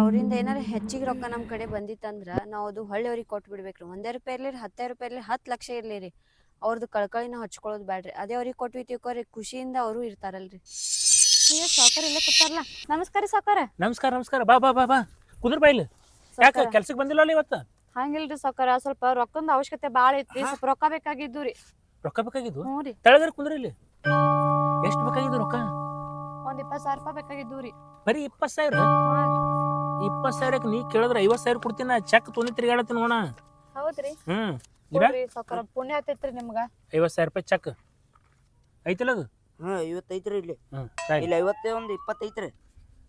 ಅವರಿಂದ ಏನಾರ ಹೆಚ್ಚಿಗೆ ರೊಕ್ಕ ನಮ್ಮ ಕಡೆ ಬಂದಿತ್ತಂದ್ರ ನಾವು ಅದು ಹೊಳ್ಳಿ ಅವ್ರಿಗೆ ಕೊಟ್ಟು ಬಿಡ್ಬೇಕ್ರಿ ಒಂದೇ ರೂಪಾಯಿ ಇರ್ಲಿ ಹತ್ತೇ ರೂಪಾಯಿ ಇರ್ಲಿ ಹತ್ತು ಲಕ್ಷ ಇರ್ಲಿ ರೀ. ಅವ್ರದ್ದು ಕಳ್ಕಳಿನ ಹಚ್ಕೊಳ್ಳೋದು ಬ್ಯಾಡ್ರಿ. ಅದೇ ಅವ್ರಿಗೆ ಕೊಟ್ವಿ ತಿಳ್ಕೊರಿ ಖುಷಿಯಿಂದ ಅವರು ಇರ್ತಾರಲ್ರಿ. ಅಯ್ಯೋ ಸಾವುಕಾರ ಇಲ್ಲೇ ಕೂತಾರಲ್ಲ. ನಮಸ್ಕಾರ ನಮಸ್ಕಾರ ನಮಸ್ಕಾರ. ಬಾ ಬಾ ಬಾ ಬಾ. ಕುದುರ್ ಬಾ ಇಲ್ಲಿ. ಯಾಕೆ. ಕೆಲ್ಸಕ್ಕೆ ಬಂದಿಲ್ಲ ಅಲ್ಲಿ ಇವತ್ತು? ಹಂಗಿಲ್ರಿ ಸಾವುಕಾರ. ಸ್ವಲ್ಪ ರೊಕ್ಕದ ಅವಶ್ಯಕತೆ ಭಾಳ ಐತ್ರಿ. ಸ್ವಲ್ಪ ರೊಕ್ಕ ಬೇಕಾಗಿದ್ದು ರೀ ರೊಕ್ಕ ಬೇಕಾಗಿದ್ದು ಹ್ಞೂ ರೀ. ತೆಳಗರ ಕುಂದ್ರಿ ಇಲ್ಲಿ. ಎಷ್ಟು ಬೇಕಾಗಿದ್ದು ರೊಕ್ಕ? ಒಂದ್ ಇಪ್ಪತ್ತು ಸಾವಿರ ರೂಪಾಯಿ ಬೇಕಾಗಿದ್ದು ರೀ. ಬರೀ ಇಪ್ಪತ್ತು ಸಾವಿರ? ಇಪ್ಪತ್ತು ಸಾವಿರಕ್ಕೆ ನೀ ಕೇಳಿದ್ರೆ ಐವತ್ತು ಸಾವಿರ ಕೊಡ್ತೀನಿ ನಾ ಚೆಕ್ ತೊಂದಿ ತಿರ್ಗಾಡತ್ತೀನಿ ನೋಣ ಹೌದ್ರಿ ನೋಡ್ರಿ ಸಾವುಕಾರ ಪುಣ್ಯ ಆತೈತ್ರಿ ನಿಮ್ಗ. ಐವತ್ತು ಸಾವಿರ ರೂಪಾಯಿ ಚೆಕ್ ಐತಿಲ್ಲ ಅದು? ಹಾ ಐವತ್ತೈತ್ರಿ ಇಲ್ಲಿ. ಹ್ಮ್ ಸರಿ. ಇಲ್ಲಿ ಐವತ್ತೇ ಒಂದು ಇಪ್ಪತ್ತೈತ್ರಿ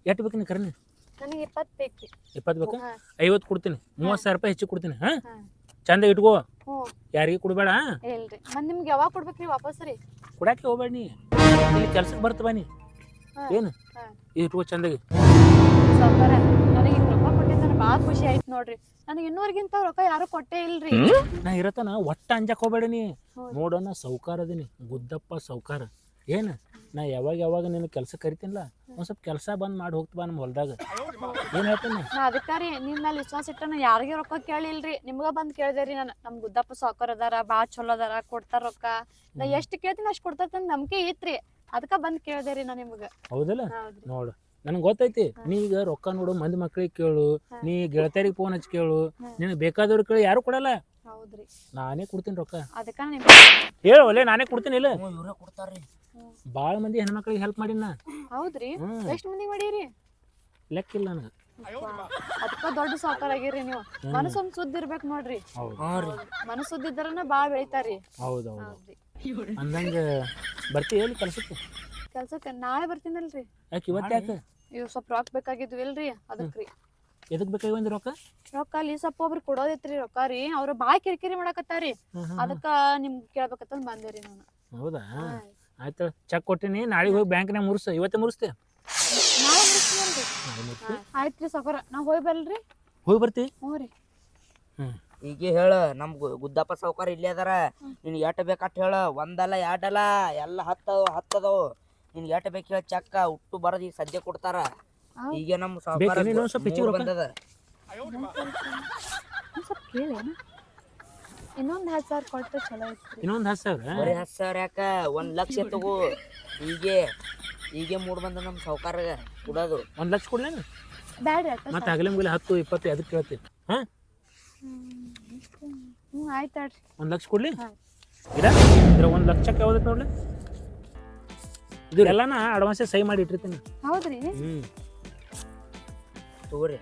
ಎಷ್ಟು ಬೇಕು ನೀ ಕರ್ನಿ ನನಗೆ ಇಪ್ಪತ್ತು ಬೇಕ್ರಿ ಇಪ್ಪತ್ತು ಬೇಕಾ? ಹಾ. ಐವತ್ತು ಕೊಡ್ತೀನಿ ಮೂವತ್ತು ಸಾವಿರ ರೂಪಾಯಿ ಹೆಚ್ಚು ಕೊಡ್ತೀನಿ ಹಾಂ? ಹಾ. ಚಂದ ಇಟ್ಕೋ. ಯಾರಿಗೂ ಯಾರಿಗೆ ಕೊಡಬೇಡ. ಇಲ್ರಿ. ಮತ್ ನಿಮ್ಗೆ ಯಾವಾಗ ಕೊಡ್ಬೇಕು ರೀ ವಾಪಸ್ ರೀ? ಕೊಡಕ್ಕೆ ಹೋಗ್ಬೇಡ ನೀ. ಇಲ್ಲಿ ಕೆಲ್ಸಕ್ಕೆ ಬರ್ತ ನೀ. ಹಾ. ಏನು? ಹಾ. ಇಟ್ಕೋ ಚಂದಾಗಿ. ಸಾವ್ಕಾರ ನನಗೆ ಹಿಂಗ್ ರೊಕ್ಕ ಕೊಟ್ಟಿದ್ದಾನ ಭಾಳ ಖುಷಿ ಆಯ್ತು ನೋಡ್ರಿ. ನನಗೆ ಇನ್ನೂರ್ಗಿಂತ ರೊಕ್ಕ ಯಾರು ಕೊಟ್ಟೇ ಇಲ್ರಿ. ನಾ ಇರತನ ಒಟ್ಟ ಅಂಜಕ್ ಹೋಗ್ಬೇಡ ನೀ. ಹೌದು. ನೋಡೋಣ ಸೌಕಾರ ಅದೀನಿ ಗುದ್ದಪ್ಪ ಸೌಕಾರ. ಏನು? ನಾ ಯಾವಾಗ ಯಾವಾಗ ನಿನ್ನ ಕೆಲಸ ಕರಿತೀನಿಲ್ಲ ಒಂದ್ ಸ್ವಲ್ಪ ಕೆಲಸ ಬಂದ್ ಮಾಡಿ ಹೋಗ್ತಾ ಬಾ ನಮ್ಮ ಹೊಲ್ದಾಗ. ಏನು ಹೇಳ್ತೀನಿ? ನಾ ಅದಕ್ಕ ರೀ ನಿಮ್ ಮೇಲೆ ವಿಶ್ವಾಸ ಇಟ್ಟ ನಾ ಯಾರಿಗೆ ರೊಕ್ಕ ಕೇಳಿಲ್ರಿ. ನಿಮ್ಗ ಬಂದ್ ಕೇಳ್ದೇರಿ ನಾನು ನಮ್ ಗುದ್ದಪ್ಪ ಸಾಕರ್ ಅದಾರ ಭಾಳ ಚಲೋ ಅದಾರ ಕೊಡ್ತಾರ ರೊಕ್ಕ. ನಾ ಎಷ್ಟ್ ಕೇಳ್ತೀನಿ ಅಷ್ಟ್ ಕೊಡ್ತಾರ ನಂಬಿಕೆ ಐತ್ರಿ ಅದಕ್ಕ ಬಂದ್ ಕೇಳ್ದೇರಿ ನಾ ನಿಮ್ಗ. ಹೌದಲ್ಲ? ಹೌದ್ರಿ. ನೋಡು ನನಗೆ ಗೊತ್ತೈತಿ ನೀ ಈಗ ರೊಕ್ಕ ನೋಡು ಮಂದಿ ಮಕ್ಳಿಗೆ ಕೇಳು ನೀ ಗೆಳತಿಯರಿಗೆ ಫೋನ್ ಹಚ್ಚಿ ಕೇಳು ನಿನ್ ನಿನಗೆ ಬೇಕಾದವ್ರಿಗೆ ಕೇಳಿ ಯಾರು ಕೊಡಲ್ಲ? ಹೌದ್ರಿ. ನಾನೇ ಕೊಡ್ತೀನಿ ರೊಕ್ಕ. ಅದಕ್ಕ ನಿಮ್ಗೆ ಹೇಳು ಒಲೆ ನಾನೇ ಕೊಡ್ತೀನಿ ಇಲ್ಲ. ಇವರೇ ಇವ್ರೇ ಕೊಡ್ತಾರ್ರಿ. ಭಾಳ ಮಂದಿ ಹೆಣ್ಮಕ್ಳಿಗೆ ಹೆಲ್ಪ್ ಮಾಡಿನ. ಹೌದ್ರಿ? ಎಷ್ಟ್ ಮಂದಿ ಮಾಡೀರಿ? ಲೆಕ್ಕಿಲ್ಲ ನನಗೆ ಅದಕ್ಕ ದೊಡ್ಡ ಸಾವ್ಕಾರ ಆಗಿರಿ ನೀವು. ಮನಸ್ಸೊಂದ್ ಸುದ್ದಿ ಇರ್ಬೇಕ್ ನೋಡ್ರಿ. ಮನಸ್ಸು ಸುದ್ದಿದ್ರನ ಬಾಳ್ ಬೆಳಿತಾರಿ ಹೌದು ಹೌದು. ಹೌದ್ರಿ. ಅಂದಂಗೆ ಬರ್ತೀವಿ ಎಲ್ಲಿ ಕೆಲಸಕ್ಕೆ? ಕೆಲ್ಸಕ್ಕೆ ನಾಳೆ ಬರ್ತೀನಲ್ರಿ. ಯಾಕೆ ಇವತ್ತು ಯಾಕೆ? ಇವ್ ಸ್ವಲ್ಪ ರೊಕ್ಕ ಬೇಕಾಗಿದ್ವಿ ಇಲ್ರಿ ಅದಕ್ರಿ. ಎದಕ್ ಬೇಕಾಗಿ ರೊಕ್ಕ? ರೊಕ್ಕ ಅಲ್ಲಿ ಸ್ವಲ್ಪ ಒಬ್ರು ಕೊಡೋದೈತ್ರಿ ರೊಕ್ಕ ರೀ. ಅವ್ರ ಬಾಳ್ ಕಿರಿಕಿರಿ ಮಾಡಕತ್ತಾರಿ ಅದಕ್ಕ ನಿಮ್ ಕೇಳ್ಬೇಕಂತ ಬಂದೇರಿ ನಾನು. ಹೌದಾ. ಆಯ್ತು ಚೆಕ್ ಕೊಟ್ಟಿನಿ ನಾಳೆಗೆ ಹೋಗಿ ಬ್ಯಾಂಕ್ನಾಗ ಮುರ್ಸು. ಇವತ್ತೇ ಮುರಿಸ್ತೆ ನಾಳೆ ರೀ ಸಫರ ನಾವು ಹೋಗಿ ಬರಲ್ರಿ? ಹೋಗಿ ಬರ್ತಿ? ಹ್ಞೂ ರೀ. ಹ್ಞೂ ಈಗ ಹೇಳ ನಮ್ ಗುದ್ದಪ್ಪ ಸಾವುಕಾರ ಇಲ್ಲೇ ಅದಾರ. ನಿನ್ ಎಟ್ ಬೇಕಟ್ ಹೇಳ. ಒಂದಲ್ಲ ಎರಡಲ್ಲ ಎಲ್ಲ ಹತ್ತದ ಹತ್ತದವು ನಿನ್ ಎಟ್ ಬೇಕು ಹೇಳ ಚಕ್ಕ ಉಟ್ಟು ಬರದ್ ಈಗ ಸದ್ಯ ಕೊಡ್ತಾರ. ಈಗ ನಮ್ ಸಾವುಕಾರ? ಬಂದದ. ಇನ್ನೊಂದ್ ಹತ್ತು ಸಾವಿರ ಕೊಟ್ಟು ಚಲೋ ಇನ್ನೊಂದು ಹತ್ತು ಸಾವಿರ? ಬರೀ ಹತ್ತು ಸಾವಿರ ಯಾಕ? ಒಂದ್ ಲಕ್ಷ ತಗೋ. ಹೀಗೆ ಹೀಗೆ ಮೂಡ್ ಬಂದ ನಮ್ ಸಾವ್ಕಾರಗ ಕೊಡೋದು. ಒಂದು ಲಕ್ಷ ಕೊಡ್ಲೇನು ಬ್ಯಾಡ್ರಿ ಅಕ್ಕ ಮತ್ತೆ ಆಗಲೇ ಮುಗಿಲೆ ಹತ್ತು ಇಪ್ಪತ್ತು ಅದಕ್ಕೆ ಕೇಳ್ತಿ ಹಾಂ? ಹ್ಞೂ ಆಯ್ತಾಡ್ರಿ ಒಂದು ಲಕ್ಷ ಕೊಡ್ಲಿ? ಹಾ. ಇಡ ಇದ್ರ ಒಂದು ಲಕ್ಷಕ್ಕೆ ಯಾವ್ದಕ್ಕೆ ನೋಡ್ಲಿ? ಇದು ಎಲ್ಲಾನ ಅಡ್ವಾನ್ಸ್ ಸಹಿ ಮಾಡಿ ಇಟ್ಟಿರ್ತೀನಿ. ಹೌದ್ರಿ? ಹ್ಞೂ ತಗೋರಿ.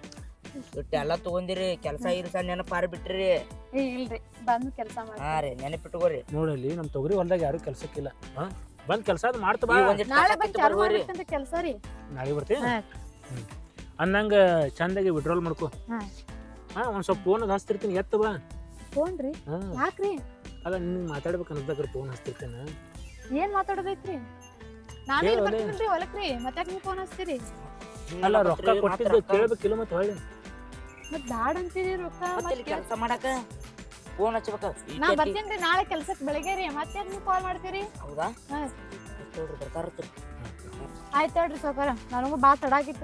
ಇಟ್ಟು ಎಲ್ಲ ತಗೊಂದಿರಿ ಕೆಲಸ ಇರ್ಸ ನೆನಪಾರಿ ಬಿಟ್ರಿ. ಏ ಇಲ್ರಿ. ಬಂದ್ ಕೆಲಸ ಮಾಡಿ ಹಾ ರೀ ನೆನಪಿಟ್ಕೋರಿ. ನೋಡಲ್ಲಿ ನಮ್ಮ ತೊಗರಿ ಹೊಲ್ದಾಗ ಯಾರು ಕೆಲ್ಸಕ್ಕಿಲ್ಲ. ಹಾಂ ಬಂದು ಕೆಲಸ ಅದು ಮಾಡ್ತ ಬಾ. ನಾಳೆ ಬಂದ್ ಚಾಲು ಮಾಡ್ಬೇಕಂತ ಕೆಲಸ ರೀ. ನಾಳೆ ಬರ್ತೀನಿ? ಹಾ. ಅಂದಂಗೆ ಚಂದಾಗಿ ವಿಡ್ರಾಲ್ ಮಾಡ್ಕೋ. ಹಾ. ಹಾಂ ಒಂದು ಸ್ವಲ್ಪ ಫೋನ್ ಹಚ್ತಿರ್ತೀನಿ ಎತ್ತ ಬಾ. ಫೋನ್ ರೀ? ಹಾಂ. ಯಾಕ್ರಿ? ಅಲ್ಲ ನಿನ್ಗೆ ಮಾತಾಡ್ಬೇಕು ಅನ್ನಿಸ್ದಾಗ ಫೋನ್ ಹಚ್ತಿರ್ತೇನೆ? ಏನ್ ಮಾತಾಡೋದೈತ್ರಿ ನಾನು ಇಲ್ಲಿ ಒಲೆ. ಬರ್ತೀನ್ರಿ ಹೊಲಕ್ರಿ ಮತ್ತೆ ನೀವು ಫೋನ್ ಹಚ್ತೀರಿ? ಅಲ್ಲ ರೊಕ್ಕ ಕೊಟ್ಟಿದ್ದು ಕೇಳ್ಬೇಕಿಲ್ಲ ಮತ್ತೆ ಹೊಳ್ಳಿ. ಮತ್ತೆ ಬ್ಯಾಡ ಅಂತೀರಿ ರೊಕ್ಕ ಮತ್ತೆ ಕೆಲಸ ಮಾಡಕ ಫೋನ್ ಹಚ್ಬೇಕ. ನಾ ಬರ್ತೀನಿ ನಾಳೆ ಕೆಲ್ಸಕ್ ಬೆಳಗ್ಗೆ ರೀ. ಮತ್ತೆ ನೀವು ಕಾಲ್ ಮಾಡ್ತೀರಿ? ಹೌದಾ? ಹಾ. ನೋಡ್ರಿ ಬರ್ತಾರತ್ರಿ ಆಯ್ತು ಹೇಳ್ರಿ ಸಾವ್ಕಾರ. ನನಗೂ ಬಾ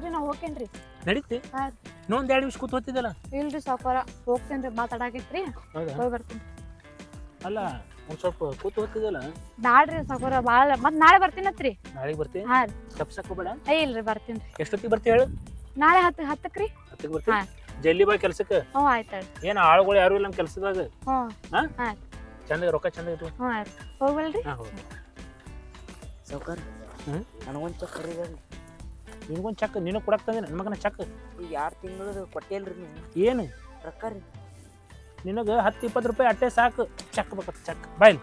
ರೀ ನಾ ಹೋಗ್ತೇನ್ರಿ ನಡೀತಿ. ಹಾ. ಇನ್ನೊಂದು ಎರಡು ನಿಮಿಷ ಕೂತ್ ಹೋಗ್ತಿದ್ದಲ್ಲ ಇಲ್ರಿ ಸಾವ್ಕಾರ ಹೋಗ್ತೇನ್ರಿ ಬಾ ತಡಾಕಿತ್ರಿ ಹೌದಾ? ಹೋಗಿ ಬರ್ತೀನಿ. ಅಲ್ಲ ಒಂದು ಸ್ವಲ್ಪ ಕೂತ್ ಹೋಗ್ತಿದ್ದಲ್ಲ ಬ್ಯಾಡ್ರಿ ಸಾವ್ಕಾರ ಬಾಳ ಮತ್ತೆ ನಾಳೆ ಬರ್ತೀನತ್ರಿ ನಾಳೆಗೆ ಬರ್ತೀನಿ ಹಾ. ರೀ ತಪ್ಸಕ್ ಹೋಗ್ಬೇಡ? ಏ ಇಲ್ರಿ ಎಷ್ಟು ಎಷ್ಟೊತ್ತಿಗೆ ಬರ್ತೀವಿ ಹೇಳು? ನಾಳೆ ಹತ್ತು ಹತ್ತಕ್ರಿ ಹತ್ತಿಗೆ ಬರ್ತೀನಿ ಹಾ. ಜಲ್ದಿ ಬಾ ಕೆಲ್ಸಕ್ಕೆ? ಹ್ಞೂ ಆಯ್ತು ಹೇಳ್ರಿ ಏನು ಆಳುಗಳು ಯಾರು ಇಲ್ಲ ನಮ್ ಕೆಲ್ಸದಾಗ? ಹ್ಞೂ. ಹಾ? ಹಾ. ಚಂದ ರೊಕ್ಕ ಚಂದ ಇಟ್ಟು ಹ್ಞೂ ಆಯ್ತು. ಹ್ಮ್? ನನಗೊಂದ್ ಚೆಕ್ ಕರೀರಿ. ನಿನಗೊಂದು ಚಕ್ ನೀನು ಕೊಡಕ್ ತಂದೆ ನನ್ನ ಮಗನ ಚಕ್. ಈಗ ಎರಡು ತಿಂಗಳು ಕೊಟ್ಟಿಲ್ರಿ ನೀವು ಏನು? ರೊಕ್ಕ ರೀ. ನಿನಗೆ ಹತ್ತು ಇಪ್ಪತ್ತು ರೂಪಾಯಿ ಅಟ್ಟೆ ಸಾಕು. ಚಕ್ ಬೇಕತ್ ಚಕ್. ಬಾಯ್ಲಿ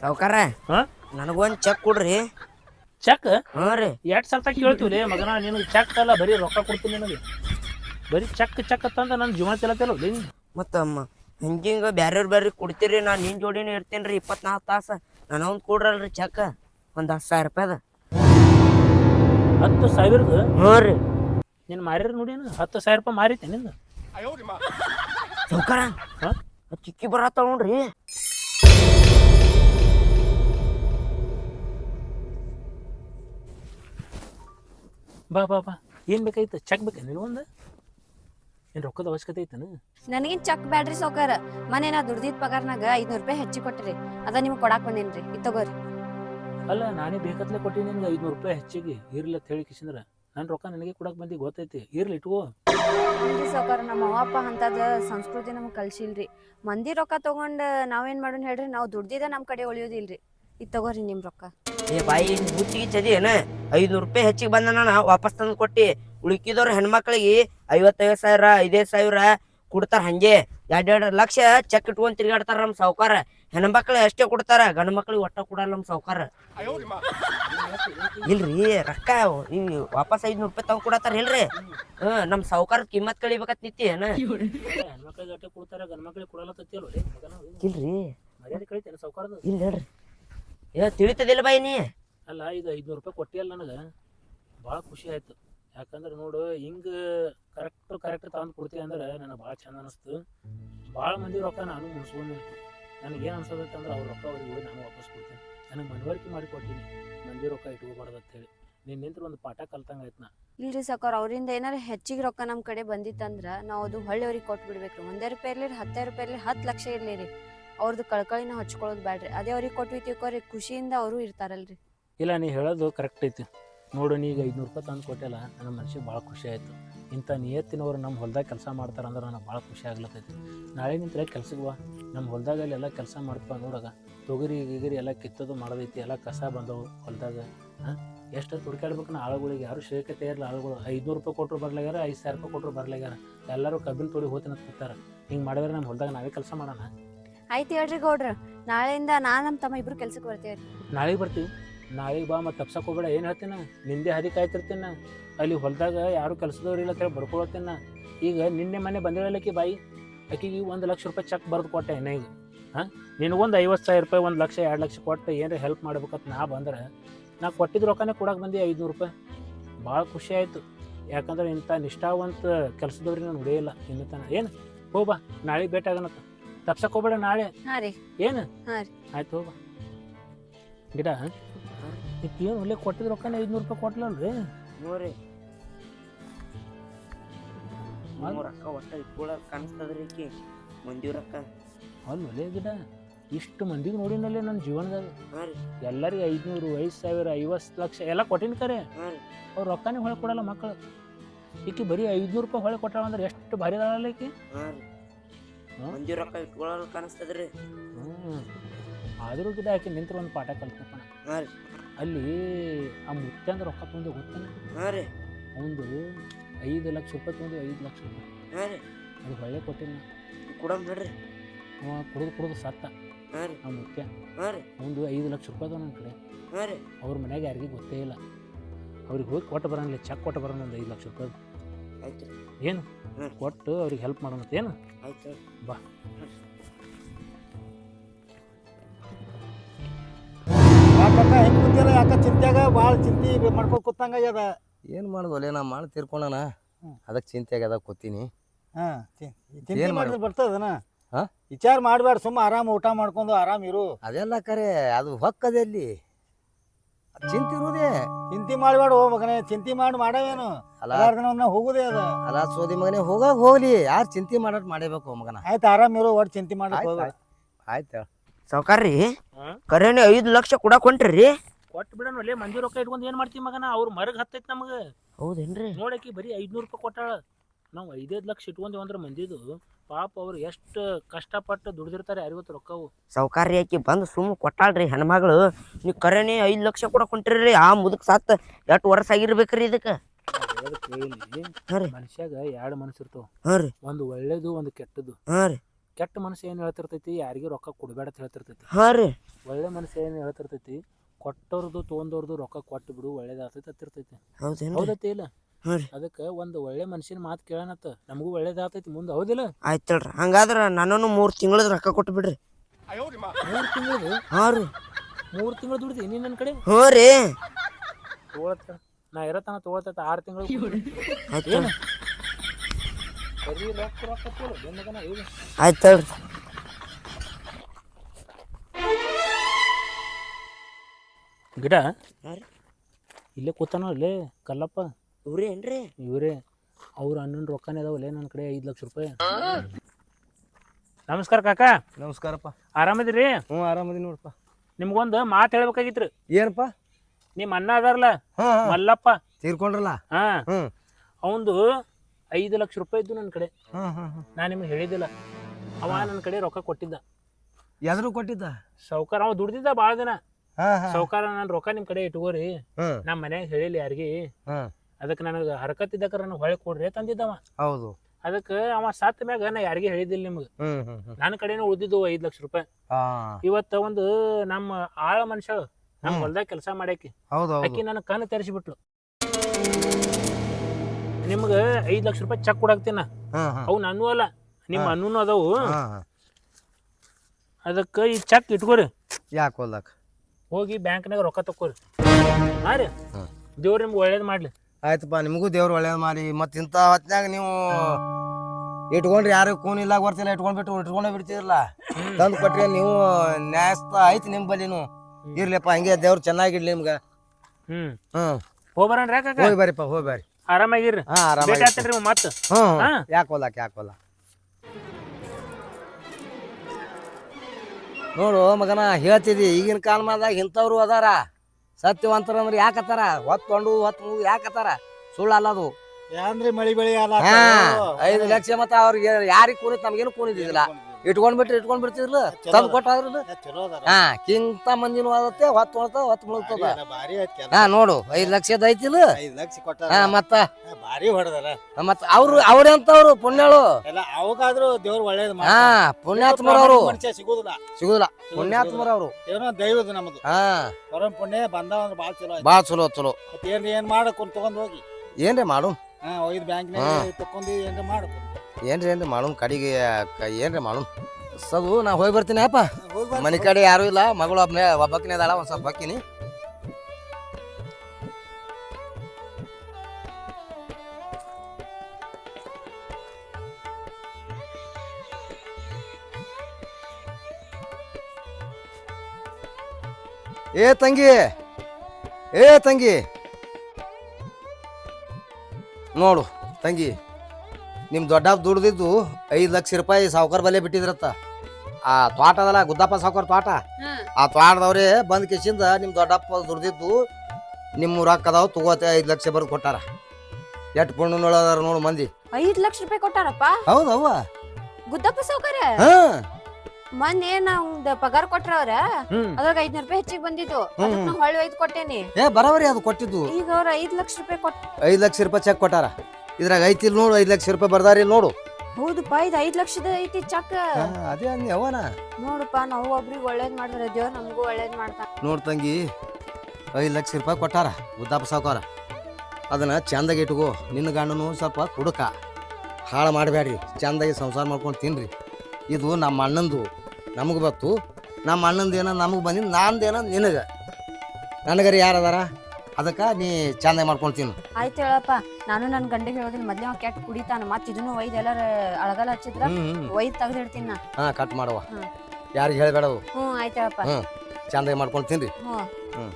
ಸಾವ್ಕಾರ ಹಾ? ನನಗೊಂದ್ ಚೆಕ್ ಕೊಡ್ರಿ. ಚಕ್ ಹ್ಞೂ ರೀ. ಎರಡು ಸಲ ಕೇಳ್ತೀವಿ ಮಗನ ನಿನಗೆ ಚೆಕ್ ಅಲ್ಲ ಬರೀ ರೊಕ್ಕ ಕೊಡ್ತೀನಿ ನಿನಗೆ. ಬರೀ ಚೆಕ್ ಚೆಕ್ ಅಂತಂದ ನನ್ನ ಜೀವನ ಅಮ್ಮ ಮತ್ತ ಹಿಂಗಿಂಗ ಬ್ಯಾರ್ಯಾರು ಬ್ಯಾರೆ ಕೊಡ್ತೀರಿ ನಾನು ನಿನ್ ಜೋಡಿನೂ ಇರ್ತೀನಿ ರೀ ಇಪ್ಪತ್ನಾಲ್ಕು ತಾಸು. ನನಗೊಂದು ಕೊಡ್ರಲ್ರಿ ಚೆಕ್ ಒಂದು ಹತ್ತು ಸಾವಿರ ರೂಪಾಯ್ದ ಹತ್ತು ಸಾವಿರದ? ಹ್ಞೂ ರೀ. ನೀನು ಮಾರಿರ ನೋಡಿ ಹತ್ತು ಸಾವಿರ ರೂಪಾಯಿ ಮಾರಿತೆ ನಿಂದು. ಸಾವ್ಕಾರ ಹಾ? ಚಿಕ್ಕಿ ಬರತ್ತ ನೋಡ್ರಿ. ಬಾ ಬಾ ಬಾ. ಏನು ಬೇಕಾಯ್ತು? ಚೆಕ್ ಬೇಕೇನು ನೀವು ಒಂದು ಏನು ರೊಕ್ಕದ ಅವಶ್ಯಕತೆ ಐತನ? ನನಗೇನ್ ಚಕ್ ಬ್ಯಾಡ್ರಿ ಸೌಕರ್ ಮನೆ ನಾ ದುಡ್ದಿದ್ ಪಗಾರ್ನಾಗ ಐದ್ನೂರು ರೂಪಾಯಿ ಹೆಚ್ಚಿ ಕೊಟ್ಟ್ರಿ ಅದ ನಿಮ್ಗೆ ಕೊಡಾಕ್ ಬಂದೇನ್ರಿ. ಇದ್ ತಗೋರಿ. ಅಲ್ಲ ನಾನೇ ಬೇಕತ್ಲೆ ಕೊಟ್ಟಿನಿ ನಿನ್ಗೆ ಐದುನೂರು ರೂಪಾಯಿ ಹೆಚ್ಚಿಗೆ. ಇರ್ಲಿ ಅಂತ ಹೇಳಿ ಕಿಶಂದ್ರ. ನನ್ನ ರೊಕ್ಕ ನನಗೆ ಕೊಡಕ್ಕೆ ಬಂದಿ ಗೊತ್ತೈತಿ. ಇರ್ಲಿ ಇಟ್ಕೋ. ಇಲ್ರಿ ನಮ್ಮ ನಮ್ಮ ಅವ್ವಪ್ಪ ಅಂತದ ಸಂಸ್ಕೃತಿ ನಮ್ಗೆ ಕಲ್ಸಿಲ್ರಿ. ಮಂದಿ ರೊಕ್ಕ ತಗೊಂಡ್ ನಾವೇನ್ ಮಾಡೋಣ ಹೇಳ್ರಿ ನಾವು ದುಡ್ದಿದ ನಮ್ ಕಡೆ ಉಳಿಯೋದಿಲ್ರಿ. ಇದ್ ತಗೋರಿ ನಿಮ್ ರೊಕ್ಕ. ಏ ಬಾಯಿ ಬುತ್ತಿಗೆ ಚದಿ ಏನ? ಐದ್ನೂರು ರೂಪಾಯಿ ಹೆಚ್ಚಿಗೆ ಬಂದ ನಾನು ವಾಪಸ್ ತಂದು ಕೊಟ್ಟಿ. ಉಳುಕಿದವ್ರ ಹೆಣ್ಮಕ್ಳಿಗೆ ಐವತ್ತೈದು ಸಾವಿರ ಐದೈದು ಸಾವಿರ ಕೊಡ್ತಾರ ಹಂಗೆ. ಎರಡ್ ಎರಡು ಲಕ್ಷ ಚೆಕ್ ಇಟ್ಕೊಂಡ್ ತಿರ್ಗಾಡ್ತಾರ ನಮ್ಮ ಸಾವುಕಾರ. ಹೆಣ್ಮಕ್ಳು ಅಷ್ಟೇ ಕೊಡ್ತಾರ ಗಂಡ ಮಕ್ಳಿಗೆ ಒಟ್ಟ ಕೊಡಲ್ಲ ನಮ್ಮ ಸಾವುಕಾರ. ಇಲ್ರಿ ರೊಕ್ಕ ನೀವು ವಾಪಸ್ ಐದ್ನೂರು ರೂಪಾಯಿ ತಗೊಂಡ್ ಕೊಡತ್ತಾರ ಇಲ್ರಿ? ಹ್ಮ್ ನಮ್ಮ ಸಾವ್ಕಾರ ಕಿಮ್ಮತ್ ಕಳಿಬೇಕತ್ ನಿತ್ತಿ ಏನ? ಹೆಣ್ಮಕ್ಳಿಗೆ ಕೊಡ್ತಾರೆ ಗಂಡು ಮಕ್ಳಿಗೆ ಕೊಡಲ್ಲ ಇಲ್ರಿ. ಮರ್ಯಾದೆ ಕಳಿತೇನೆ ಸೌಕಾರದ ಇಲ್ಲ ಹೇಳ್ರಿ. ಏ ತಿಳಿತದಿಲ್ಲ ಬಾಯಿ ನೀ. ಅಲ್ಲ ಇದು ಐದ್ನೂರು ರೂಪಾಯಿ ಕೊಟ್ಟಿಯಲ್ಲ ನನಗೆ. ಭಾಳ ಖುಷಿ ಆಯ್ತು. ಯಾಕಂದ್ರೆ ನೋಡು ಹಿಂಗೆ ಕರೆಕ್ಟ್ ಕರೆಕ್ಟ್ ತಗೊಂಡ್ ಕೊಡ್ತೀವಿ ಅಂದ್ರೆ ನನಗೆ ಭಾಳ ಚಂದ ಅನಿಸ್ತು. ಭಾಳ ಮಂದಿ ರೊಕ್ಕ ನಾನು ಮುನ್ಸ್ಕೊಂಡಿ ನನಗೆ ಏನು ಅನ್ಸೋದೈತೆ ಅಂದ್ರೆ ಅವ್ರ ರೊಕ್ಕ ಅವ್ರಿಗೆ ಹೋಗಿ ನಾನು ವಾಪಸ್ ಕೊಡ್ತೀನಿ. ನನಗೆ ಮನವರಿಕೆ ಮಾಡಿ ಕೊಟ್ಟಿನಿ. ಮಂದಿ ರೊಕ್ಕ ಇಟ್ಕೋಬಾರ್ದು ಅಂತೇಳಿ ನೀನು ನಿಂತ್ರ ಒಂದು ಪಾಠ ಕಲ್ತಂಗೆ ಆಯ್ತು ನಾ. ಇಲ್ರಿ ಸೌಕಾರ ಅವರಿಂದ ಏನಾರ ಹೆಚ್ಚಿಗೆ ರೊಕ್ಕ ನಮ್ಮ ಕಡೆ ಬಂದಿತ್ತಂದ್ರ ನಾವು ಅದು ಹೊಳ್ಳಿಯವ್ರಿಗೆ ಕೊಟ್ಟು ಬಿಡ್ಬೇಕ್ರಿ ಒಂದೇ ರೂಪಾಯಿ ಇರ್ಲಿ ಹತ್ತೇ ರೂಪಾಯಿ ಇರ್ಲಿ ಹತ್ತು ಲಕ್ಷ ಇರ್ಲಿ ರೀ. ಅವ್ರದ್ದು ಕಳ್ಕಳಿನ ಹಚ್ಕೊಳ್ಳೋದು ಬ್ಯಾಡ್ರಿ. ಅದೇ ಅವ್ರಿಗೆ ಕೊಟ್ವಿ ತಿಳ್ಕೊರಿ, ಖುಷಿಯಿಂದ ಅವರು ಇರ್ತಾರಲ್ರಿ. ಇಲ್ಲ, ನೀ ಹೇಳೋದು ಕರೆಕ್ಟ್ ಐತಿ. ನೋಡು, ನೀ ಈಗ ಐದುನೂರು ರೂಪಾಯಿ ತಂದು ಕೊಟ್ಟೆಲ್ಲ ನನ್ನ ಮನಸ್ಸಿಗೆ ಭಾಳ ಖುಷಿ ಆಯಿತು. ಇಂಥ ನಿಯತ್ತಿನವ್ರು ನಮ್ಮ ಹೊಲ್ದಾಗ ಕೆಲಸ ಮಾಡ್ತಾರೆ ಅಂದ್ರೆ ನನಗೆ ಭಾಳ ಖುಷಿ ಆಗ್ಲತ್ತೈತಿ. ನಾಳೆ ನಿಂತರೆ ಕೆಲ್ಸಕ್ಕೆ ಬಾ. ನಮ್ಮ ಹೊಲ್ದಾಗ ಅಲ್ಲಿ ಎಲ್ಲ ಕೆಲಸ ಮಾಡ್ತಪ್ಪ ನೋಡಾಗ. ತೊಗರಿ, ಗಿಗರಿ ಎಲ್ಲ ಕಿತ್ತೋದು ಮಾಡೋದೈತಿ. ಎಲ್ಲ ಕಸ ಬಂದವು ಹೊಲ್ದಾಗ. ಹಾಂ? ಎಷ್ಟು ಹುಡುಕಾಡ್ಬೇಕು ನಾ ಆಳುಗಳಿಗೆ? ಯಾರು ಶ್ರೇಕತೆ ಇರಲ್ಲ ಆಳುಗಳು. ಐದುನೂರು ರೂಪಾಯಿ ಕೊಟ್ಟರು ಬರ್ಲಾಗ್ಯಾರ, ಐದು ಸಾವಿರ ರೂಪಾಯಿ ಕೊಟ್ಟರು ಬರ್ಲಾಗ್ಯಾರ. ಎಲ್ಲರೂ ಕಬ್ಬಿನ ತೊಡಿ ಹೋತಿನ ಕೂತಾರೆ. ಹಿಂಗೆ ಮಾಡಿದ್ರೆ ನಮ್ಮ ಹೊಲ್ದಾಗ ನಾವೇ ಕೆಲಸ ಮಾಡೋಣ. ಆಯ್ತು ಹೇಳ್ರಿ ಗೌಡ್ರ. ನಾಳೆಯಿಂದ ನಾ ನಮ್ಮ ತಮ್ಮ ಇಬ್ರು ಕೆಲ್ಸಕ್ಕೆ ಬರ್ತೀವಿ ನಾಳೆಗೆ ಬರ್ತೀವಿ. ನಾಳೆಗೆ ಬಾ ಮತ್ತೆ ತಪ್ಸಕ್ಕೆ ಹೋಗ್ಬೇಡ, ಏನು ಹೇಳ್ತೀನ? ನಿಂದೆ ಹದಿ ಕಾಯ್ತಿರ್ತೀನ? ಅಲ್ಲಿ ಹೊಲದಾಗ ಯಾರು ಕೆಲಸದವ್ರು ಇಲ್ಲ ಅಂತೇಳಿ ಬರ್ಕೊಳತ್ತೀನ ಈಗ ನಿನ್ನೆ ಮನೆ ಬಂದಿರಲಿಕ್ಕೆ ಬಾಯಿ ಆಕಿಗೆ ಒಂದು ಲಕ್ಷ ರೂಪಾಯಿ ಚೆಕ್ ಬರೆದು ಕೊಟ್ಟೆ ಈಗ. ಹಾಂ? ನಿನಗೊಂದು ಐವತ್ತು ಸಾವಿರ ರೂಪಾಯಿ, ಒಂದು ಲಕ್ಷ, ಎರಡು ಲಕ್ಷ ಕೊಟ್ಟು ಏನಾರ ಹೆಲ್ಪ್ ಮಾಡ್ಬೇಕಂತ ನಾ ಬಂದ್ರೆ, ನಾ ಕೊಟ್ಟಿದ್ದು ರೊಕ್ಕನೇ ಕೊಡಕ್ಕೆ ಬಂದಿ ಐದುನೂರು ರೂಪಾಯಿ. ಭಾಳ ಖುಷಿ ಆಯಿತು. ಯಾಕಂದ್ರೆ ಇಂಥ ನಿಷ್ಠಾವಂತ ಕೆಲಸದವ್ರಿಗೆ ನಾನು ಹೊಡೆಯಿಲ್ಲ ಇನ್ನು ತನ ಏನು? ಹೋಗ್ಬಾ ನಾಳೆಗೆ ಭೇಟಿ ಆಗೋಣತ್ತ ತಪ್ಸಕ್ಕೆ ಹೋಗ್ಬೇಡ ನಾಳೆ. ಹಾ ರೀ. ಏನು? ಹಾ ರೀ. ಆಯ್ತು ಹೋಗ. ಗಿಡ ಏನು ಒಳ್ಳೆ ಕೊಟ್ಟಿದ್ ರೊಕ್ಕನ ಐದ್ನೂರು ರೂಪಾಯಿ ಕೊಟ್ಲಲ್ರಿ? ನೋಡ್ರಿ. ರೊಕ್ಕ ಒಟ್ಟ ಇಟ್ಕೊಳ್ಳೋದು ಕಾಣಿಸ್ತದ್ರಿ ಈಕಿ. ಮಂದಿ ರೊಕ್ಕ. ಅಲ್ಲ ಗಿಡ. ಇಷ್ಟು ಮಂದಿಗೆ ನೋಡಿನಲ್ಲೇ ನನ್ನ ಜೀವನದಾಗ. ಹಾ ರೀ. ಎಲ್ಲರಿಗೆ ಐದ್ನೂರು ಐದು ಸಾವಿರ ಐವತ್ತು ಲಕ್ಷ ಎಲ್ಲ ಕೊಟ್ಟಿನ ಕರೆ. ಹಾ ರೀ. ಅವ್ರು ರೊಕ್ಕನೇ ಹೊಳೆ ಕೊಡಲ್ಲ ಮಕ್ಕಳು ಈಕಿ ಬರೀ ಐದ್ನೂರು ರೂಪಾಯಿ ಹೊಳೆ ಕೊಟ್ಟಾಳ ಅಂದ್ರೆ ಎಷ್ಟು ಭಾರಿ ಅದಾಳಲ್ಲ ಈಕಿ? ಹಾ ರೀ. ಹಾ? ಮಂದಿ ರೊಕ್ಕ ಇಟ್ಕೊಳ್ಳೋದು ಕಾಣಿಸ್ತದ್ರಿ. ಹ್ಞೂ ಆದರೂ ಗಿಡ ಹಾಕಿ ನಿಂತ್ರು ಒಂದು ಪಾಠ ಕಲ್ತಪ್ಪ ನಾ. ರೀ. ಅಲ್ಲಿ ಆ ಮುತ್ಯಂಗ ರೊಕ್ಕ ತೊಗೊಂಡು ಗೊತ್ತಾನ? ಹಾಂ ರೀ. ಅವಂದು ಐದು ಲಕ್ಷ ರೂಪಾಯಿ ತೊಗೊಂಡು ಐದು ಲಕ್ಷ ರೂಪಾಯಿ. ಹಾಂ ರೀ. ಅದು ಹೊಳೆ ಕೊಟ್ಟಿಲ್ಲ ಕೊಡಮ್ ನೋಡ್ರಿ ಅವ ಕುಡಿದು ಕುಡಿದು ಸತ್ತ. ಹಾಂ ರೀ. ಆ ಮುಖ್ಯ ಹಾಂ ರೀ. ಒಂದು ಐದು ಲಕ್ಷ ರೂಪಾಯಿ ನನ್ನ ಕಡೆ. ಹಾಂ ರೀ. ಅವ್ರ ಮನ್ಯಾಗ ಯಾರಿಗೂ ಗೊತ್ತೇ ಇಲ್ಲ. ಅವ್ರಿಗೆ ಹೋಗಿ ಕೊಟ್ಟು ಬರೋಣ ಚೆಕ್ ಕೊಟ್ಟು ಬರೋಣ ಒಂದು ಐದು ಲಕ್ಷ ರೂಪಾಯಿ. ಆಯ್ತು ಏನು? ಹ್ಮ್. ಕೊಟ್ಟು ಅವ್ರಿಗೆ ಹೆಲ್ಪ್ ಮಾಡೋಣ ಅಂತ ಏನು? ಆಯ್ತು. ಬಾ. ಯಾಕಕ್ಕ ಹೆಂಗೆ ಕೂತಿಯಲ್ಲ? ಯಾಕ ಚಿಂತ್ಯಾಗ? ಭಾಳ ಚಿಂತೆ ಮಾಡ್ಕೊಂಡು ಕೂತಂಗ ಆಗ್ಯದ. ಏನು ಮಾಡೋದು ನಾ ಮಾಡಿ ತೀರ್ಕೊಂಡನ. ಅದಕ್ಕೆ ಚಿಂತೆ ಆಗ್ಯದ ಕೂತೀನಿ. ಹಾ ಚಿಂತೆ ಏನ್ ಮಾಡಿದ್ರೆ ಬರ್ತದನ ಹಾ? ವಿಚಾರ ಮಾಡಬೇಡ ಸುಮ್ಮ ಆರಾಮ್ ಊಟ ಮಾಡ್ಕೊಂಡು ಆರಾಮ್ ಇರು. ಅದೆಲ್ಲ ಕರೆ ಅದು ಹೊಕ್ಕದೆ ಅಲ್ಲಿ. ಚಿಂತೆ ಇರುವುದೇ ಚಿಂತೆ ಮಾಡಬೇಡ ಓ ಮಗನೇ ಚಿಂತೆ ಮಾಡಿ ಮಾಡವೇನು? ಅಲ್ಲ. ಹೋಗುದೇ ಅದ. ಅಲ್ಲ ಸೋದಿ ಮಗನೇ ಹೋಗಾಗ ಹೋಗ್ಲಿ. ಯಾರು ಚಿಂತೆ ಮಾಡೋದು ಮಾಡಬೇಕು ಮಗನ? ಆಯ್ತು ಆರಾಮ್ ಇರು ಒಟ್ಟು ಚಿಂತೆ ಮಾಡಕ್ ಆಯ್ತು ಹೋಗ್ಬೇಡ. ಆಯ್ತು. ಸಾವ್ಕಾರ್ರಿ ಕರೆನೆ ಕರೇನೆ ಐದು ಲಕ್ಷ ಕೊಡಕ್ ಹೊಂಟ್ರಿ ಕೊಟ್ಟು ಬಿಡೋಣ ಅಲ್ಲೇ ಮಂದಿ ರೊಕ್ಕ ಇಟ್ಕೊಂಡು ಏನು ಮಾಡ್ತೀವಿ ಮಗನ? ಅವ್ರು ಮರಗ್ ಹತ್ತೈತಿ ನಮಗೆ. ಹೌದೇನ್ರಿ? ನೋಡಕ್ಕೆ ಬರೀ ಐದ್ನೂರು ರೂಪಾಯಿ ಕೊಟ್ಟಾಳ. ನಾವು ಐದೈದು ಲಕ್ಷ ಇಟ್ಕೊಂತೀವಿ ಅಂದ್ರೆ ಮಂದಿದು. ಪಾಪ ಅವ್ರು ಎಷ್ಟು ಕಷ್ಟಪಟ್ಟು ದುಡ್ದಿರ್ತಾರೆ ಯಾರಿಗೊತ್ತು ರೊಕ್ಕವು. ಸಾವ್ಕಾರ್ರಿ ಆಕಿ ಬಂದು ಸುಮ್ಮ ಕೊಟ್ಟಾಳ್ರಿ ಹೆಣ್ಮಗಳು. ನೀವು ಕರೆನೇ ಐದು ಲಕ್ಷ ಕೂಡ ಕೊಂಟ್ರಿ ಆ ಮುದುಕ್ ಸಾತ್ ಎಷ್ಟು ವರ್ಷ ಆಗಿರ್ಬೇಕ್ರಿ ಇದಕ್ಕೆ. ಹೇಳೋದ್ ಮನುಷ್ಯಾಗ ಎರಡು ಮನಸ್ಸು ಇರ್ತಾವ ಹಾಂ ರೀ. ಒಂದು ಒಳ್ಳೇದು ಒಂದು ಕೆಟ್ಟದ್ದು. ಹಾಂ ರೀ. ಕೆಟ್ಟ ಮನಸ್ಸು ಏನು ಹೇಳ್ತಿರ್ತೈತಿ? ಯಾರಿಗೂ ರೊಕ್ಕ ಕೊಡಬೇಡ ಅಂತ ಹೇಳ್ತಿರ್ತೈತಿ. ಹಾ ರೀ. ಒಳ್ಳೆ ಮನಸ್ಸು ಏನು ಹೇಳ್ತಿರ್ತೈತಿ? ಕೊಟ್ಟವ್ರದ್ದು ತೊಗೊಂಡವ್ರದ್ದು ರೊಕ್ಕ ಕೊಟ್ಟು ಬಿಡು ಒಳ್ಳೇದಾಗ್ತೈತೆ ಹತ್ತಿರ್ತೈತಿ ಹೌದೇನ್ರಿ? ಹೌದೈತಿ ಇಲ್ಲ? ರೀ. ಅದಕ್ಕೆ ಒಂದು ಒಳ್ಳೆ ಮನುಷ್ಯನ ಮಾತು ಕೇಳೋಣತ್ತ ನಮಗೂ ಒಳ್ಳೇದಾಗ್ತೈತಿ ಮುಂದೆ ಹೌದಿಲ್ಲ? ಆಯ್ತು ಹೇಳ್ರಿ. ಹಂಗಾದ್ರೆ ನಾನು ಮೂರು ತಿಂಗಳದ ರೊಕ್ಕ ಕೊಟ್ಟು ಬಿಡ್ರಿ. ಮೂರು ತಿಂಗಳು ಹಾ ರೀ. ಮೂರು ತಿಂಗಳು ದುಡ್ದಿ ನೀನು ನನ್ನ ಕಡೆ? ಹ್ಞೂ ರೀ. ತೊಗೊಳತ್ತ ನಾ ಇರತನ ತೊಗೊಳತ್ತ ಆರು ತಿಂಗಳು ಆಯ್ತು ಬರೀ ರೊಕ್ಕ ಬೆನ್ನಗನ ಆಯ್ತು ಹೇಳ್ರಿ. ಗಿಡ? ಇಲ್ಲೇ ಕೂತಾನೋ ಇಲ್ಲೇ ಕಲ್ಲಪ್ಪ. ಇವ್ರೇ ಏನ್ರಿ ಇವರೇ. ಅವ್ರ ಅಣ್ಣನ ರೊಕ್ಕನೇ ಅದಾವಲ್ಲೇ ನನ್ನ ಕಡೆ ಐದು ಲಕ್ಷ ರೂಪಾಯಿ. ನಮಸ್ಕಾರ ಕಾಕ. ನಮಸ್ಕಾರಪ್ಪ. ಆರಾಮದಿರಿ? ಹ್ಞೂ ಆರಾಮದಿ ನೋಡಪ್ಪ. ನಿಮ್ಗೊಂದು ಮಾತು ಹೇಳ್ಬೇಕಾಗಿತ್ರಿ. ಏನಪ್ಪ? ನಿಮ್ಮ ಅಣ್ಣ ಅದಾರಲ್ಲ ಹಾಂ ಹಾಂ. ಮಲ್ಲಪ್ಪ. ತೀರ್ಕೊಂಡ್ರಲ್ಲ? ಹಾ. ಹ್ಞೂ. ಅವಂದು ಐದು ಲಕ್ಷ ರೂಪಾಯಿ ಇದ್ದು ನನ್ನ ಕಡೆ. ಹಾಂ ಹಾಂ ನಾನು ನಾ ನಿಮ್ಗೆ ಹೇಳಿದ್ದಿಲ್ಲ. ಅವ ನನ್ನ ಕಡೆ ರೊಕ್ಕ ಕೊಟ್ಟಿದ್ದ. ಎದ್ರು ಕೊಟ್ಟಿದ್ದ? ಸಾವ್ಕಾರ ಅವ ದುಡ್ದಿದ್ದ ಭಾಳ ದಿನ. ಸಾವ್ಕಾರ ನಾನು ರೊಕ್ಕ ನಿಮ್ಮ ಕಡೆ ಇಟ್ಕೋರಿ. ನಮ್ಮ ಮನ್ಯಾಗ ಹೇಳಿಲ್ಲ ಯಾರಿಗೆ. ಅದಕ್ಕೆ ನನಗೆ ಹರಕತ್ತಿದ್ದಕ್ಕಾರ ನನಗೆ ಹೊಳೆ ಕೊಡ್ರಿ ತಂದಿದ್ದವ. ಹೌದು. ಅದಕ್ಕೆ ಅವ ಸತ್ತ ಮ್ಯಾಗ ನಾ ಯಾರಿಗೆ ಹೇಳಿದಿಲ್ಲ ನಿಮ್ಗೆ. ಹ್ಞೂ ಕಡೆನು ಹ್ಞೂ ನನ್ನ ಕಡೆನೂ ಉಳಿದಿದ್ದು ಐದು ಲಕ್ಷ ರೂಪಾಯಿ. ಹಾಂ. ಇವತ್ತ ಒಂದು ನಮ್ಮ ಆಳ ಮನುಷ್ಯ ನಮ್ಮ ಹ್ಮ್. ಹೊಲ್ದಾಗ ಕೆಲಸ ಮಾಡ್ಯಾಕಿ. ಹೌದು ಹೌದು. ಆಕಿ ನನ್ನ ಕಣ್ಣು ತೆರೆಸಿಬಿಟ್ಲು. ನಿಮ್ಗೆ ಐದ್ ಲಕ್ಷ ರೂಪಾಯಿ ಚೆಕ್ ಕೊಡಾಕ್ತೀನ. ಹಾಂ ಹಾಂ. ಅವು ನನ್ನೂ ಅಲ್ಲ ನಿಮ್ಮ ಅನ್ನೂನು ಅನ್ನೂ ಅದಾವು. ಅದಕ್ಕೆ ಈ ಚೆಕ್ ಇಟ್ಕೋರಿ. ಯಾಕೆ ಹೊಲ್ದಾಕ? ಹೋಗಿ ಬ್ಯಾಂಕ್ನಾಗ ರೊಕ್ಕ ತಕ್ಕೋರಿ. ಹಾ ರೀ. ದೇವ್ರು ನಿಮ್ಗೆ ಒಳ್ಳೇದು ಮಾಡ್ಲಿ. ಆಯ್ತಪ್ಪ ನಿಮಗೂ ದೇವ್ರು ಒಳ್ಳೇದು ಮಾಡಿ. ಮತ್ತೆ ಇಂಥ ಹೊತ್ತಿನಾಗ ನೀವು ಇಟ್ಕೊಂಡ್ರಿ ಯಾರು ಕೂನ್ ಇಲ್ಲ ಬರ್ತಿಲ್ಲ ಇಟ್ಕೊಂಡ್ಬಿಟ್ಟು ಇಟ್ಕೊಂಡೇ ಬಿಡ್ತಿರಲ್ಲ ತಂದು ಕೊಟ್ರಿ ನೀವು ನ್ಯಾಯಸ್ಥ ಐತಿ ನಿಮ್ಮ ಬಲಿನು ಇರ್ಲಿಪ್ಪ ಹಂಗೆ ದೇವ್ರು ಚೆನ್ನಾಗಿಡ್ಲಿ ನಿಮ್ಗೆ. ಹ್ಮ್. ಹ್ಮ್. ಹೋಗ್ಬರನ್ರಿ ಕಾಕ? ಹೋಗಿ ಬರ್ರಿಪ್ಪ ಹೋಗಿ ಬರ್ರಿ. ಆರಾಮಾಗಿರ್ರಿ. ಹಾ ಆರಾಮಾಗಿ ಹ್ಞೂ ಮತ್ತೆ? ಹ್ಮ್. ಹಾ. ಯಾಕೆ ನೋಡು ಮಗನ ಹೇಳ್ತಿದ್ದಿ ಈಗಿನ ಕಾಲಮಾದಾಗ ಇಂಥವ್ರು ಅದಾರ. ಸತ್ಯವಂತರ ಅಂದ್ರೆ ಯಾಕತ್ತಾರ? ಹೊತ್ತೊಂಡು ಹೊತ್ತು ಯಾಕತ್ತಾರ? ಸುಳ್ಳು ಅಲ್ಲದು ಯಾಂದ್ರಿ ಮಳಿ ಬೆಳಿ ಐದು ಲಕ್ಷ ಮತ್ತ ಅವ್ರಿಗೆ ಯಾರಿಗೆ ಕೂನಿತ್ ನಮ್ಗೇನು ಕೂನಿದ್ದಿಲ್ಲ ಇಟ್ಕೊಂಡ್ ಬಿಟ್ರಿ ಇಟ್ಕೊಂಡ್ ಬಿಡ್ತಿರ್ಲ ತಂದು ಕೊಟ್ಟಾದ್ರಲ್ಲ ಹಾ ಕಿಂತ ಮಂದಿನೂ ಆದತ್ತೆ ಹೊತ್ತು ಹೊಳ್ತ ಹೊತ್ತು ಮುಳುಗ್ತದ. ಹಾ ನೋಡು ಐದ್ ಲಕ್ಷದ ಐತಿಲ್ಲ ಐದ್ ಲಕ್ಷ ಕೊಟ್ಟಾರ. ಹಾ ಮತ್ತ? ಭಾರಿ ಹೊಡೆದಾರ. ಮತ್ತ ಅವ್ರು ಅವ್ರೆಂತವ್ರು ಪುಣ್ಯಳು? ಎಲ್ಲ ಅವಾಗಾದ್ರೂ ದೇವ್ರ ಒಳ್ಳೇದ್ ಹಾ ಪುಣ್ಯಾತ್ಮರವ್ರು. ಸಿಗುದಿಲ್ಲ. ಸಿಗುದಿಲ್ಲ. ಪುಣ್ಯಾತ್ಮರವ್ರು. ಅವರು ಏನೋ ದೈವದ ನಮ್ದು. ಹಾ. ಪರಂ ಪುಣ್ಯ ಬಂದಾವ ಅಂದ್ರೆ ಬಾಳ ಚಲೋ ಬಾಳ ಚಲೋ ಚಲೋ. ಏನ್ ಏನ್ ಮಾಡಕ್ ತಗೊಂಡ್ ಹೋಗಿ? ಏನ್ರಿ ಮಾಡು. ಹಾ ಒಯ್ದು ಬ್ಯಾಂಕ್ನಾಗ ತಕೊಂಡಿ ಏನ್ರಿ ಮಾಡು ಏನ್ರಿ ಏನ್ರಿ ಮಾಡು ಕಡಿಗೆ ಏನ್ರಿ ಮಾಡು ಸದು ನಾ ಹೋಗಿ ಬರ್ತೀನಿ ಅಪ್ಪ ಮನೆ ಕಡೆ ಯಾರು ಇಲ್ಲ ಮಗಳು ಒಬ್ಬನೇ ಒಬ್ಬಕಿನೇ ಅದಾಳ ಒಂದ್ ಸ್ವಲ್ಪ ಬಕ್ಕಿನಿ ಏ ತಂಗಿ ಏ ತಂಗಿ. ನೋಡು ತಂಗಿ. ನಿಮ್ಮ ದೊಡ್ಡಪ್ಪ ದುಡ್ದಿದ್ದು ಐದು ಲಕ್ಷ ರೂಪಾಯಿ ಸಾವುಕಾರ ಬಲೆ ಬಿಟ್ಟಿದ್ರತ್ತ. ಆ ತೋಟ ಅದಲ್ಲ ಗುದ್ದಪ್ಪ ಸಾವುಕಾರ ತೋಟ. ಆ ತೋಟದವ್ರೆ ಬಂದ್ ಕಿಶಿಂದ ನಿಮ್ಮ ದೊಡ್ಡಪ್ಪ ದುಡ್ದಿದ್ದು ನಿಮ್ಮ ರೊಕ್ಕ ಅದಾವ ತಗೋತೆ ಐದು ಲಕ್ಷ ಬರೆದು ಕೊಟ್ಟಾರ. ಎಟ್ ಪುಣ್ಣ ನೋಡೋದಾರ ನೋಡು ಮಂದಿ. ಐದ್ ಲಕ್ಷ ರೂಪಾಯಿ ಕೊಟ್ಟಾರಪ್ಪ? ಹೌದವ್ವ ಗುದ್ದಪ್ಪ ಸೌಕರ್ಯ ಹಾ. ಮೊನ್ನೆ ನಮ್ದ ಪಗಾರ ಕೊಟ್ರವ್ರ ಹ್ಮ್. ಅದ್ರಾಗ ಐದ್ನೂರ್ ರೂಪಾಯಿ ಹೆಚ್ಚಿಗೆ ಬಂದಿದ್ದು. ನಾ ಹೊಳ್ಳಿ ಒಯ್ದು ಕೊಟ್ಟೇನಿ. ಏ ಬರವರಿ ಅದು ಕೊಟ್ಟಿದ್ದು. ಈಗ ಅವ್ರ ಐದ್ ಲಕ್ಷ ರೂಪಾಯಿ ಕೊಟ್ಟು ಐದು ಲಕ್ಷ ರೂಪಾಯಿ ಚೆಕ್ ಕೊಟ್ಟಾರ. ಇದ್ರಾಗ ಐತಿ ನೋಡು ಐದು ಲಕ್ಷ ರೂಪಾಯಿ ಬರ್ದಾರಿ ಇಲ್ಲಿ ನೋಡು. ಹೌದಪ್ಪ ಇದು ಐದ್ ಲಕ್ಷದ ಐತಿ ಚಕ್. ಹಾ, ಅದೇ ಅಂದಿ ಅವನ ನೋಡಪ್ಪ ನಾವು ಒಬ್ರಿಗೆ ಒಳ್ಳೇದ್ ಮಾಡಿದ್ರೆ ದೇವ್ರ ನಮಗೂ ಒಳ್ಳೇದ್ ಮಾಡ್ತಾನ. ನೋಡ್ ತಂಗಿ ಐದು ಲಕ್ಷ ರೂಪಾಯಿ ಕೊಟ್ಟಾರ ಉದ್ದಾಪ ಸಾವುಕಾರ. ಅದನ್ನ ಚಂದಾಗಿ ಇಟ್ಕೋ ನಿನ್ನ ಗಂಡನು ಸ್ವಲ್ಪ ಕುಡುಕ ಹಾಳು ಮಾಡಬೇಡ್ರಿ ಚಂದಾಗಿ ಸಂಸಾರ ಮಾಡ್ಕೊಂಡು ತಿನ್ರಿ. ಇದು ನಮ್ಮ ಅಣ್ಣಂದು ನಮಗೆ ಬತ್ತು ನಮ್ಮ ಅಣ್ಣಂದು ಏನೋ ನಮಗೆ ಬಂದಿದ್ದು ನಂದೇನೋ ನಿನಗೆ. ನನಗರಿ ಯಾರು ಅದಾರ? ಅದಕ್ಕೆ ನೀ ಚಂದ ಮಾಡ್ಕೊಳ್ತೀನಿ ಆಯ್ತು ಹೇಳಪ್ಪ ನಾನು ನನ್ನ ಗಂಡಿಗೆ ಹೇಳೋದಿಲ್ಲ ಮೊದ್ಲೇ ಅವ ಕೆಟ್ಟ ಕುಡಿತಾನ ಮತ್ತೆ ಇದನ್ನು ಒಯ್ದು ಎಲ್ಲಾರ ಅಳಗಲ್ಲ ಹಚ್ಚಿದ್ರ ಒಯ್ದು ತೆಗ್ದು ಇಡ್ತೀನಿ ಹಾ ಕಟ್ ಮಾಡುವ. ಹ್ಮ್. ಯಾರಿಗೆ ಹೇಳಬೇಡವು ಹ್ಞೂ ಆಯ್ತು ಹೇಳಪ್ಪ. ಹ್ಞೂ ಚಂದ ಮಾಡ್ಕೊಳ್ತೀನಿ ರೀ ಹ್ಞೂ ಹ್ಞೂ